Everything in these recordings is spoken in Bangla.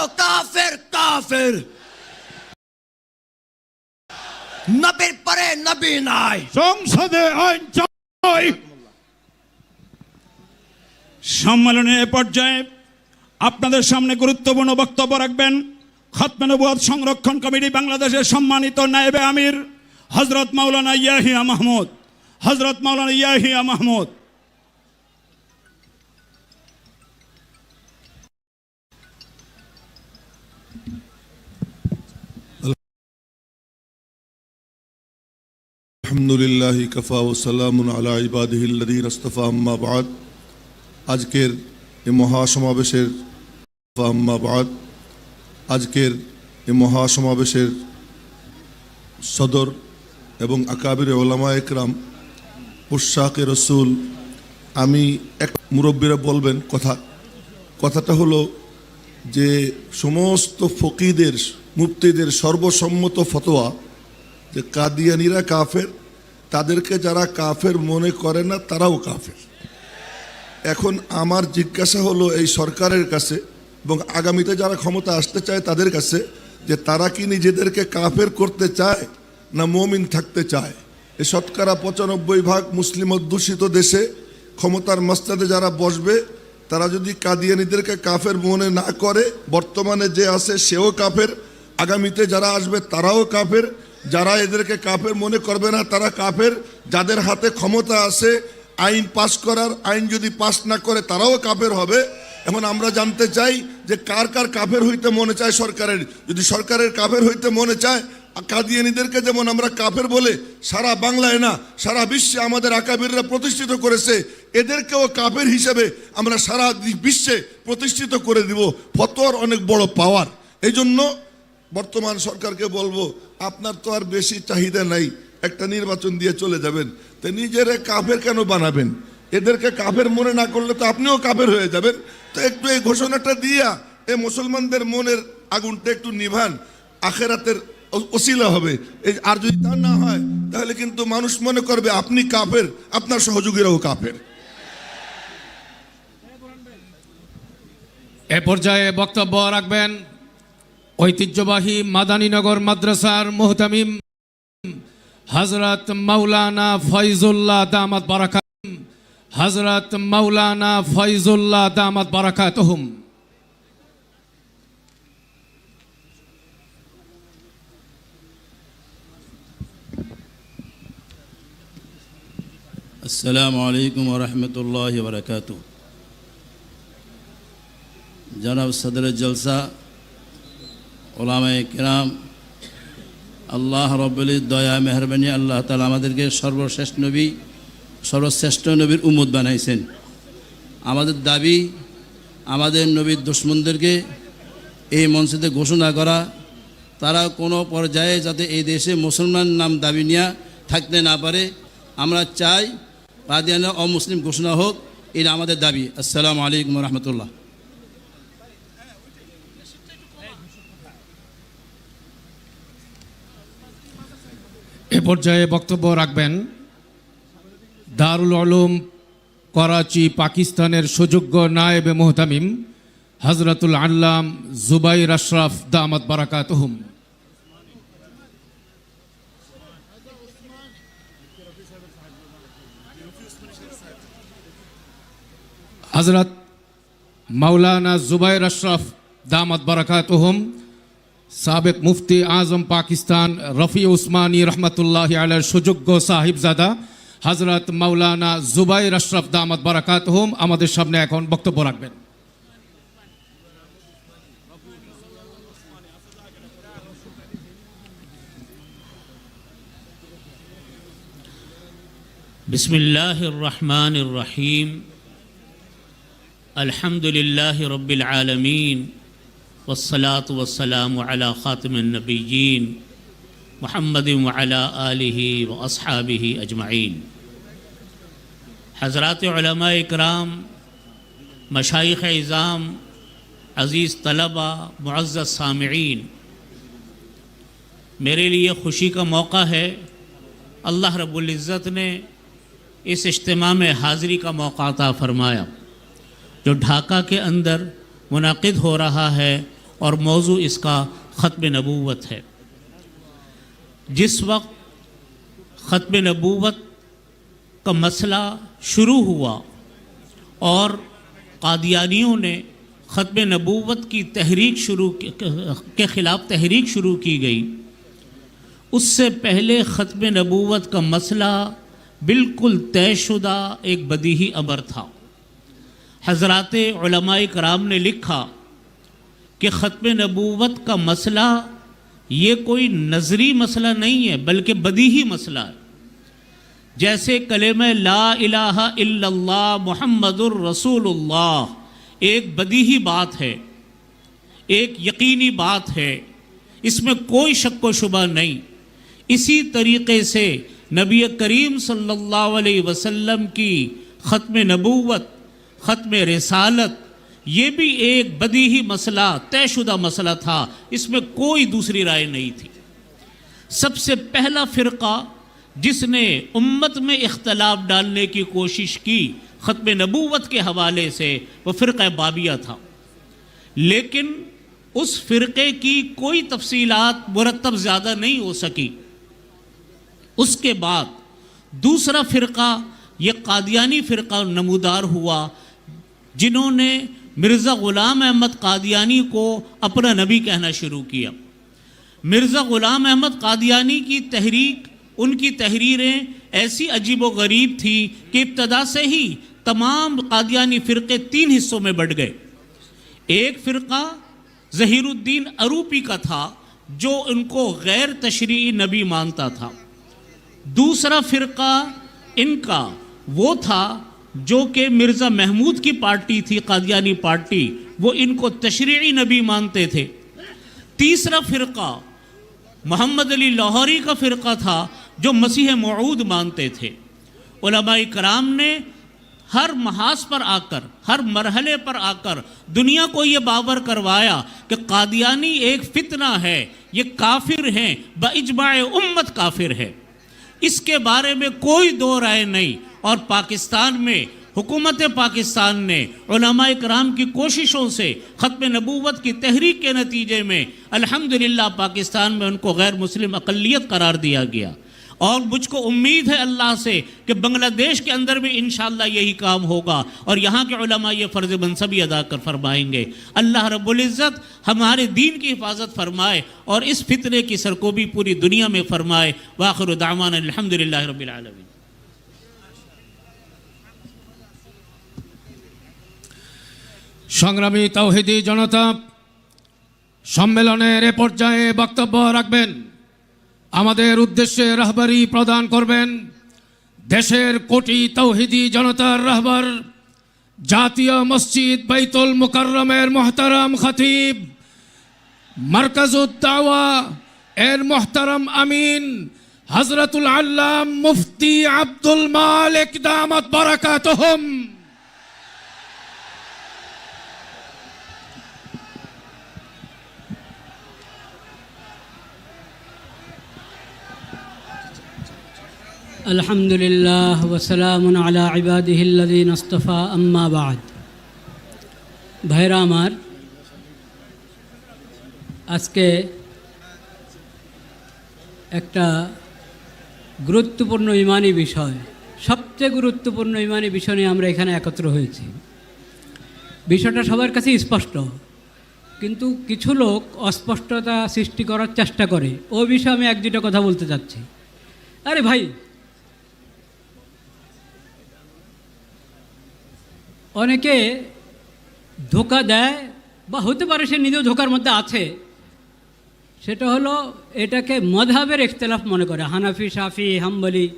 বলো কাফের কাফের নবীর পরে নবী নাই সংসদে আইন চাই। সম্মেলনের এ পর্যায়ে আপনাদের সামনে গুরুত্বপূর্ণ বক্তব্য রাখবেন। খতমে নবুয়াদ সংরক্ষণ কমিটি বাংলাদেশের সম্মানিত নায়েবে আমির হজরত মাওলানা ইয়াহিয়া মাহমুদ। হজরত মাওলানা ইয়াহিয়া মাহমুদ। আলহামদুলিল্লাহ কফা ওসালাম আলা اصطفى আস্তফা بعد আজকের এ মহাসমাবেশের আম্মাবাদ আজকের এ মহাসমাবেশের সদর এবং আকাবির ওলামা একরাম উশাকে রসুল, আমি এক মুরব্বীরা বলবেন কথা। কথাটা হলো যে সমস্ত ফকিদের, মুফতিদের সর্বসম্মত ফতোয়া যে কাদিয়ানিরা কাফের তাদেরকে যারা কাফের মনে করে না, তারাও কাফের। এখন আমার জিজ্ঞাসা হলো এই সরকারের কাছে এবং আগামীতে যারা ক্ষমতা আসতে চায় তাদের কাছে যে তারা কি নিজেদেরকে কাফের করতে চায় না মমিন থাকতে চায়? এ শতকরা পঁচানব্বই ভাগ মুসলিম অধ্যুষিত দেশে ক্ষমতার মস্তাদে যারা বসবে, তারা যদি কাদিয়ানিদেরকে কাফের মনে না করে, বর্তমানে যে আছে সেও কাফের, আগামীতে যারা আসবে তারাও কাফের যারা এদেরকে কাফের মনে করবে না, তারা কাফের যাদের হাতে ক্ষমতা আছে, আইন পাশ করার, আইন যদি পাশ না করে তারাও কাফের হবে। এখন আমরা জানতে চাই যে কার কার কাফের হইতে মনে চায় সরকারের। যদি সরকারের কাফের হইতে মনে চায়, কাদিয়ানিদেরকে যেমন আমরা কাফের বলে সারা বাংলায় না, সারা বিশ্বে আমাদের আকাবিররা প্রতিষ্ঠিত করেছে, এদেরকেও কাফের হিসেবে আমরা সারা বিশ্বে প্রতিষ্ঠিত করে দিব। ফতোয়ার অনেক বড় পাওয়ার এই জন্য বর্তমান সরকারকে বলব, আপনার তো আর বেশি চাহিদা নাই, একটা নির্বাচন দিয়ে চলে যাবেন। তো নিজেরে কাফের কেন বানাবেন? এদেরকে কাফের মনে না করলে তো আপনিও কাফের হয়ে যাবেন। তো একটু এই ঘোষণাটা দিয়া এই মুসলমানদের মনের আগুনটা একটু নিভান, আখেরাতের ওসিলা হবে। এই আর যদি তা না হয়, তাহলে কিন্তু মানুষ মনে করবে আপনি কাফের, আপনার সহযোগীরাও কাফের। এ পর্যায়ে বক্তব্য রাখবেন ঐতিহ্যবাহী মাদানীনগর মাদ্রাসার মোহতামিম হজরত মাওলানা ফয়জুল্লাহ দামাত বারাকাত হজরত মাওলানা ফয়জুল্লাহ দামাত বারাকাতহুম। আসসালামু আলাইকুম রহমতুল্লাহ বরকাত জনাব সদর জলসা ওলামায় কিরাম, আল্লাহ রব্বুল দয়া মেহরবানি আল্লাহ তালা আমাদেরকে সর্বশ্রেষ্ঠ নবী, সর্বশ্রেষ্ঠ নবীর উম্মত বানাইছেন। আমাদের দাবি, আমাদের নবীর দুশ্মনদেরকে এই মঞ্চেতে ঘোষণা করা, তারা কোনো পর্যায়ে যাতে এই দেশে মুসলমান নাম দাবি নিয়ে থাকতে না পারে, আমরা চাই কাদিয়ানা অমুসলিম ঘোষণা হোক, এটা আমাদের দাবি। আসসালামু আলাইকুম রহমতুল্লাহ। পর্যায়ে বক্তব্য রাখবেন। দারুল আলম করাচি, পাকিস্তানের সুযোগ্য নায়েব মোহতামিম হজরতুল আল্লাম জুবাইর আশরাফ দামাত বারাকাতহুম। হজরত মাওলানা জুবাইর আশরাফ দামাত বারাকাতহুম সাবেক মুফতি আজম পাকিস্তান রফি উসমানী রহমতুল্লাহ আলের সুযোগ্য সাহিবজাদা হজরত মাওলানা জুবাইর আশরাফ দামাত বারাকাত হুম আমাদের সামনে এখন বক্তব্য রাখবেন بسم الله الرحمن الرحيم الحمد لله رب العالمين والصلاة والسلام على خاتم النبيين محمد وعلى آله وأصحابه أجمعين. حضرات علماء اکرام مشائق اعظام، عزیز طلبہ، معزز سامعین، میرے لیے خوشی کا موقع ہے، اللہ رب العزت نے اس اجتماع میں حاضری کا موقع عطا فرمایا، جو ڈھاکہ کے اندر منعقد ہو رہا ہے اور موضوع اس کا ختم نبوت ہے۔ جس وقت ختم نبوت کا مسئلہ شروع ہوا اور قادیانیوں نے ختم نبوت کی تحریک شروع کے خلاف تحریک شروع کی گئی، اس سے پہلے ختم نبوت کا مسئلہ بالکل طے شدہ ایک بدیہی امر تھا۔ حضرات علماء کرام نے لکھا کہ ختم نبوت کا مسئلہ یہ کوئی نظری مسئلہ نہیں ہے، بلکہ بدیہی مسئلہ ہے۔ جیسے کلمہ لا الہ الا اللہ محمد الرسول اللہ ایک بدیہی بات ہے، ایک یقینی بات ہے، اس میں کوئی شک و شبہ نہیں۔ اسی طریقے سے نبی کریم صلی اللہ علیہ وسلم کی ختم نبوت ختم رسالت، یہ بھی ایک بدی ہی مسئلہ، طے شدہ مسئلہ تھا، اس میں کوئی دوسری رائے نہیں تھی۔ سب سے پہلا فرقہ جس نے امت میں اختلاف ڈالنے کی کوشش کی ختم نبوت کے حوالے سے، وہ فرقہ بابیہ تھا۔ لیکن اس فرقے کی کوئی تفصیلات مرتب زیادہ نہیں ہو سکی۔ اس کے بعد دوسرا فرقہ، یہ قادیانی فرقہ نمودار ہوا۔ جنہوں نے مرزا غلام احمد قادیانی کو اپنا نبی کہنا شروع کیا۔ مرزا غلام احمد قادیانی کی تحریک، ان کی تحریریں ایسی عجیب و غریب تھی کہ ابتدا سے ہی تمام قادیانی فرقے تین حصوں میں بٹ گئے۔ ایک فرقہ ظہیر الدین اروپی کا تھا جو ان کو غیر تشریعی نبی مانتا تھا۔ دوسرا فرقہ ان کا وہ تھا جو کہ مرزا محمود کی پارٹی تھی، قادیانی پارٹی، وہ ان کو تشریعی نبی مانتے تھے۔ تیسرا فرقہ محمد علی لاہوری کا فرقہ تھا جو مسیح معود مانتے تھے۔ علماء کرام نے ہر محاذ پر آ کر، ہر مرحلے پر آ کر دنیا کو یہ باور کروایا کہ قادیانی ایک فتنہ ہے، یہ کافر ہیں باجماع امت کافر ہے۔ اس کے بارے میں کوئی دو رائے نہیں۔ اور پاکستان میں، حکومت پاکستان نے علماء اکرام کی کوششوں سے ختم نبوت کی تحریک کے نتیجے میں الحمدللہ پاکستان میں ان کو غیر مسلم اقلیت قرار دیا گیا۔ اور مجھ کو امید ہے اللہ سے کہ بنگلہ دیش کے اندر بھی انشاءاللہ یہی کام ہوگا اور یہاں کے علماء یہ فرض منصبی ادا کر فرمائیں گے۔ اللہ رب العزت ہمارے دین کی حفاظت فرمائے اور اس فتنے کی سرکوبی پوری دنیا میں فرمائے۔ واخر دعوانا الحمدللہ رب العالمين সংগ্রামী তৌহিদি জনতা, সম্মেলনের এ পর্যায়ে বক্তব্য রাখবেন। আমাদের উদ্দেশ্যে রাহবারি প্রদান করবেন দেশের কোটি তৌহিদি জনতার রাহবার, জাতীয় মসজিদ বাইতুল মুকাররমের মোহতারাম খতিব, মার্কাজুদ্দাওয়া এর মোহতারাম আমিন হজরতুল আল্লাম মুফতি আব্দুল মালিক দামত বারাকাতহুম। الحمد لله وسلام على عباده الذين اصطفى أما بعد ভাইরা আমার আজকে একটা গুরুত্বপূর্ণ ইমানি বিষয় সবচেয়ে গুরুত্বপূর্ণ ইমানি বিষয় নিয়ে আমরা এখানে একত্র হয়েছি বিষয়টা সবার কাছে স্পষ্ট কিন্তু কিছু লোক অস্পষ্টতা সৃষ্টি করার চেষ্টা করে ও বিষয়ে আমি এক দুটো কথা বলতে চাচ্ছি আরে ভাই অনেকে ধোকা দেয় বা হতে পারে সে নিজেও ধোকার মধ্যে আছে। সেটা হলো এটাকে মধাবের ইখতলাফ মনে করে। হানাফি সাফি হাম্বলি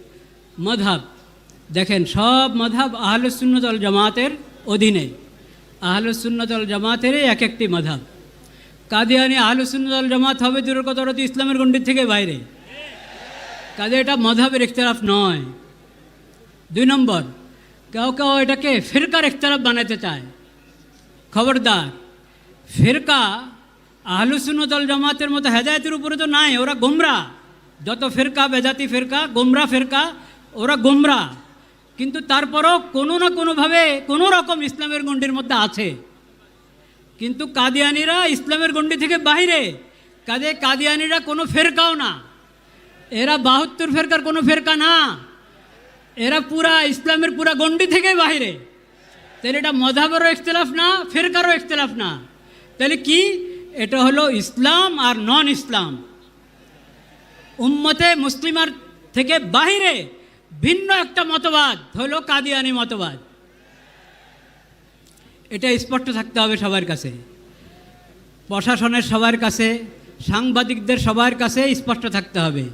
মধাব দেখেন, সব মধাব আহলুসুন্নতল জামাতের অধীনে। আহলুসুন্নতল জামাতেরই এক একটি মধাব কাদিয়ানি আহলুসুন্নতল জামাত হবে দূরের কথা ইসলামের গণ্ডির থেকে বাইরে। কাজে এটা মধাবের ইখতলাফ নয়। দুই নম্বর কেউ কেউ এটাকে ফিরকার ইখতলাফ বানাতে চায়। খবরদার, ফিরকা আহলুসুন্নতল জামাতের মতো হেদায়তের উপরে তো নাই, ওরা গোমরা। যত ফিরকা, বেজাতি ফিরকা, গোমরা ফিরকা, ওরা গোমরা। কিন্তু তারপরও কোনো না কোনোভাবে কোনো রকম ইসলামের গণ্ডির মধ্যে আছে। কিন্তু কাদিয়ানিরা ইসলামের গণ্ডি থেকে বাইরে কাজে কাদিয়ানিরা কোনো ফেরকাও না। এরা বাহাত্তর ফেরকার কোনো ফেরকা না। এরা পুরা ইসলামের পুরা গণ্ডি থেকে বাইরে তাহলে এটা মধাবেরও ইখতলাফ না, ফেরকারও ইখতলাফ না। তাহলে কি? এটা হলো ইসলাম আর নন ইসলাম উম্মতে মুসলিমার থেকে বাহিরে ভিন্ন একটা মতবাদ হলো কাদিয়ানি মতবাদ। এটা স্পষ্ট থাকতে হবে সবার কাছে। প্রশাসনের সবার কাছে, সাংবাদিকদের সবার কাছে স্পষ্ট থাকতে হবে।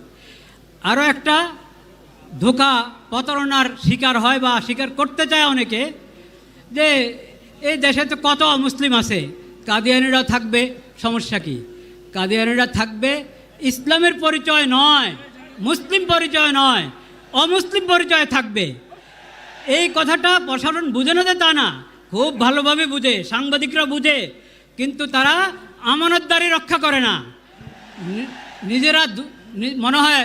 আরও একটা ধোকা প্রতারণার শিকার হয় বা শিকার করতে চায় অনেকে, যে এই দেশে তো কত মুসলিম আছে, কাদিয়ানিরা থাকবে, সমস্যা কি? কাদিয়ানিরা থাকবে, ইসলামের পরিচয় নয়, মুসলিম পরিচয় নয়, অমুসলিম পরিচয় থাকবে। এই কথাটা প্রসারণ বুঝে না তা না, খুব ভালোভাবে বুঝে, সাংবাদিকরা বুঝে, কিন্তু তারা আমানতদারি রক্ষা করে না। নিজেরা মনে হয়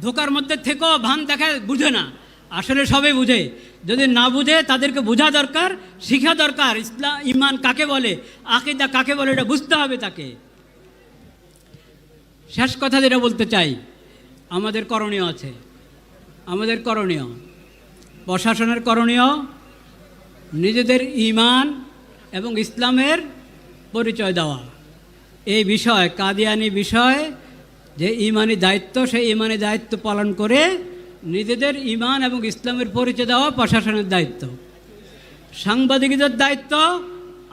ধোকার মধ্যে থেকেও ভান দেখায় বুঝে না। আসলে সবে বুঝে। যদি না বুঝে, তাদেরকে বোঝা দরকার, শিখা দরকার। ইসলাম ইমান কাকে বলে? আকিদা কাকে বলে? এটা বুঝতে হবে তাকে। শেষ কথা যেটা বলতে চাই, আমাদের করণীয় আছে। আমাদের করণীয়। প্রশাসনের করণীয়, নিজেদের ইমান এবং ইসলামের পরিচয় দেওয়া। এই বিষয়, কাদিয়ানি বিষয় যে ইমানি দায়িত্ব, সেই ইমানি দায়িত্ব পালন করে নিজেদের ইমান এবং ইসলামের পরিচয় দেওয়া প্রশাসনের দায়িত্ব। সাংবাদিকদের দায়িত্ব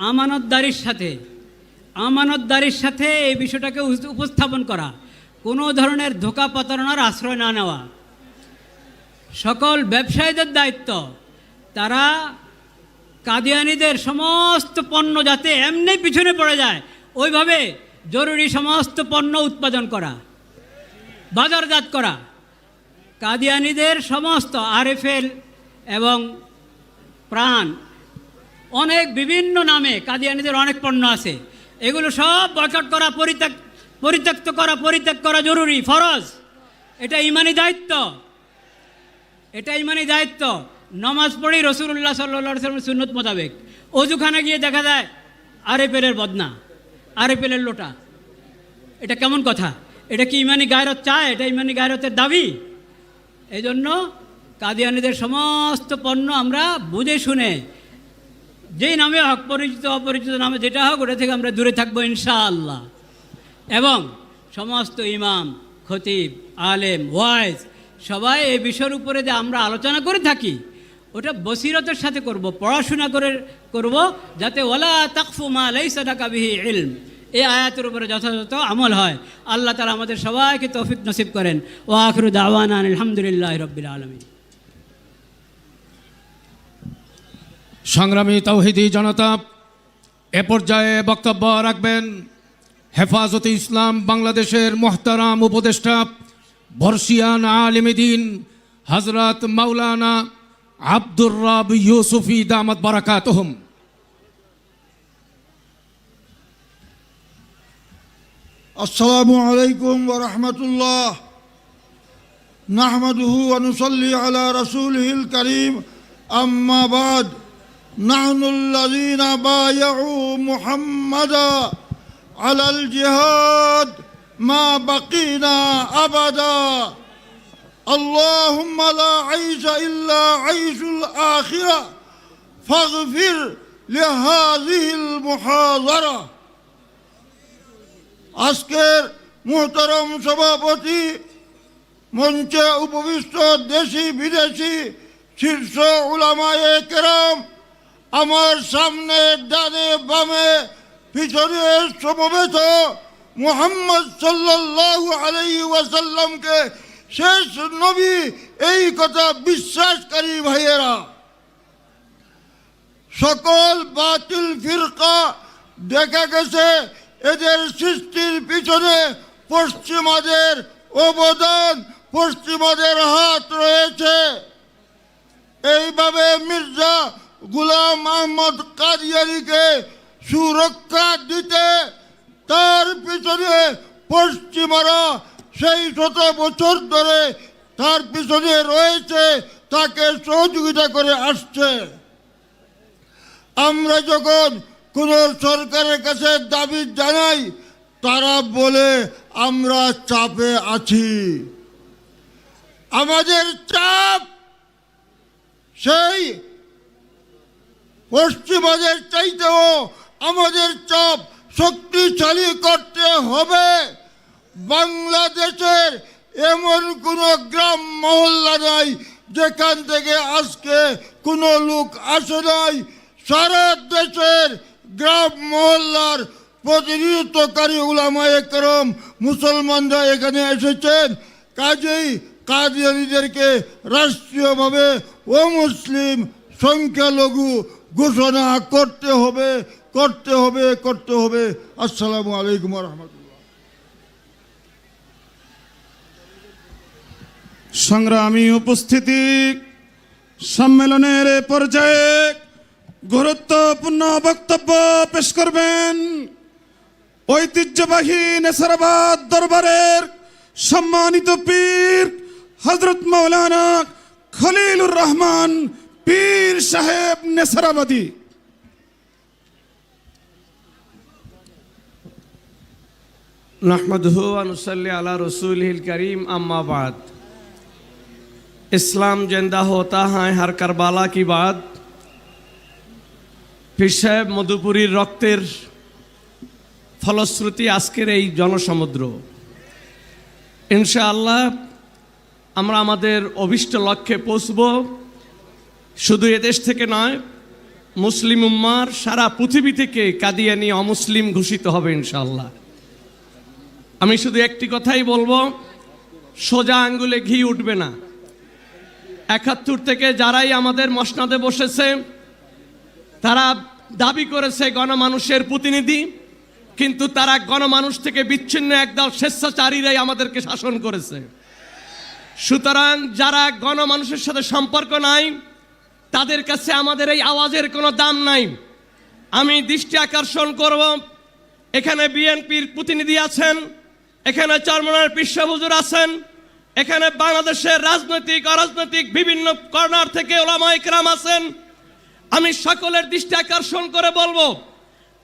আমানতদারির সাথে। আমানতদারির সাথে এই বিষয়টাকে উপস্থাপন করা। কোনো ধরনের ধোকা প্রতারণার আশ্রয় না নেওয়া। সকল ব্যবসায়ীদের দায়িত্ব। তারা কাদিয়ানিদের সমস্ত পণ্য যাতে এমনি পিছনে পড়ে যায়, ওইভাবে জরুরি সমস্ত পণ্য উৎপাদন করা। বাজারজাত করা। কাদিয়ানিদের সমস্ত আরএফএল এবং প্রাণ, অনেক বিভিন্ন নামে কাদিয়ানিদের অনেক পণ্য আছে। এগুলো সব বয়কট করা পরিত্যাগ পরিত্যক্ত করা পরিত্যাগ করা জরুরি। ফরজ। এটা ইমানি দায়িত্ব। এটা ইমানি দায়িত্ব। নমাজ পড়ি রসুল্লাহ সাল্লা সাল্লামের সুন্নত মোতাবেক। অজুখানে গিয়ে দেখা যায় আরেপেলের বদনা আরেপেলের লোটা। এটা কেমন কথা? এটা কি ইমানি গায়রত চায়? এটা ইমানি গায়রতের দাবি। এই জন্য কাদিয়ানিদের সমস্ত পণ্য আমরা বুঝে শুনে, যেই নামে হোক পরিচিত, অপরিচিত নামে যেটা হোক, ওটা থেকে আমরা দূরে থাকব ইনশাআল্লাহ। এবং সমস্ত ইমাম, খতিব, আলেম, ওয়াইজ সবাই এই বিষয়ের উপরে যে আমরা আলোচনা করে থাকি, ওটা বসিরতের সাথে করব, পড়াশোনা করে করব, যাতে ওলা তাকফু মা লাইসা লাকা বিহি ইলম। এই আয়াতের উপরে যথাযথ আমল হয়। আল্লাহ তালা আমাদের সবাইকে তৌফিক নসিব করেন। ও আখরু দাওয়ান আলহামদুলিল্লাহ রবিল আলমী সংগ্রামী তৌহিদি জনতা, এ পর্যায়ে বক্তব্য রাখবেন হেফাজতে ইসলাম বাংলাদেশের মোহতারাম উপদেষ্টা বর্ষিয়ান আলিমদিন হজরত মাওলানা আব্দুর রব ইউসুফি দামত বারাকাতহম। السلام عليكم ورحمة الله. نحمده ونصلي على رسوله الكريم. أما بعد نحن الذين بايعوا محمدا على الجهاد ما بقينا أبدا. اللهم لا عيش إلا عيش الآخرة. فاغفر لهذه المحاضرة. আজকের মোহতরম সভাপতি মঞ্চে উপবিষ্ট দেশি বিদেশি শীর্ষ উলামায়ে কেরাম আমার সামনে ডানে বামে পিছনে সমবেত মোহাম্মদ সাল্লাল্লাহু আলাইহি ওয়াসাল্লামকে শেষ নবী এই কথা বিশ্বাসকারী ভাইয়েরা, সকল বাতিল ফিরকা দেখা গেছে এদের সৃষ্টির পিছনে পশ্চিমাদের অবদান, পশ্চিমাদের হাত রয়েছে। এইভাবে মির্জা গুলাম আহমদ কাদিয়ানিকে সুরক্ষা দিতে তার পিছনে পশ্চিমারা সেই শত বছর ধরে তার পিছনে রয়েছে, তাকে সহযোগিতা করে আসছে। আমরা যখন কোন সরকারের কাছে দাবি জানাই, তারা বলে আমরা চাপে আছি। আমাদের চাপ সেই পশ্চিমাদের চাইতেও আমাদের চাপ শক্তিশালী করতে হবে। বাংলাদেশের এমন কোনো গ্রাম মহল্লা নাই, যেখান থেকে আজকে কোনো লোক আসে নাই। সারা দেশের গ্রাম মহল্লার প্রতিনিধিত্বকারী উলামায়ে করম মুসলমানরা এখানে এসেছেন। কাজেই কাদিয়ানিদেরকে রাষ্ট্রীয়ভাবে ও মুসলিম সংখ্যালঘু ঘোষণা করতে হবে করতে হবে করতে হবে। আসসালামু আলাইকুম রহমতুল্লাহ। সংগ্রামী উপস্থিতি সম্মেলনের পর্যায়ে গুরুত্বপূর্ণ বক্তব্য পেশ করবেন ঐতিহ্যবাহী নেসারাবাদ দরবারের সম্মানিত পীর হজরত মৌলানা খলিলুর রহমান পীর সাহেব নেসারাবাদী নহমদহু अनुसल्ली अला रसूल करीम अम्मा बाद इस्लाम जिंदा होता है हर करबाला की बात পীর সাহেব মধুপুরীর রক্তের ফলশ্রুতি আজকের এই জনসমুদ্র। ইনশাআল্লাহ আমরা আমাদের অভিষ্ট লক্ষ্যে পৌঁছব। শুধু এদেশ থেকে নয়, মুসলিম উম্মার সারা পৃথিবী থেকে কাদিয়ানি অমুসলিম ঘোষিত হবে ইনশাআল্লাহ। আমি শুধু একটি কথাই বলব, সোজা আঙ্গুলে ঘি উঠবে না। একাত্তর থেকে যারাই আমাদের মসনাদে বসেছে তারা দাবি করেছে গণমানুষের প্রতিনিধি, কিন্তু তারা গণমানুষ থেকে বিচ্ছিন্ন একদল স্বেচ্ছাচারীরাই আমাদেরকে শাসন করেছে। সুতরাং যারা গণমানুষের সাথে সম্পর্ক নাই, তাদের কাছে আমাদের এই আওয়াজের কোনো দাম নাই। আমি দৃষ্টি আকর্ষণ করব। এখানে বিএনপির প্রতিনিধি আছেন, এখানে চরমনার পিসাবুজুর আছেন, এখানে বাংলাদেশের রাজনৈতিক, অরাজনৈতিক বিভিন্ন কর্নার থেকে ওলামা ইকরাম আছেন আমি সকলের দৃষ্টি আকর্ষণ করে বলব,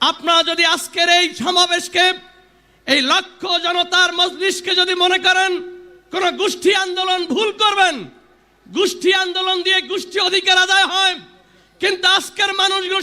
আপনারা যদি আজকের এই সমাবেশকে, এই লক্ষ জনতার মজলিসকে যদি মনে করেন, কোন গোষ্ঠী আন্দোলন ভুল করবেন। গোষ্ঠী আন্দোলন দিয়ে গোষ্ঠী অধিকার আদায় হয়। কিন্তু আজকের মানুষগুলো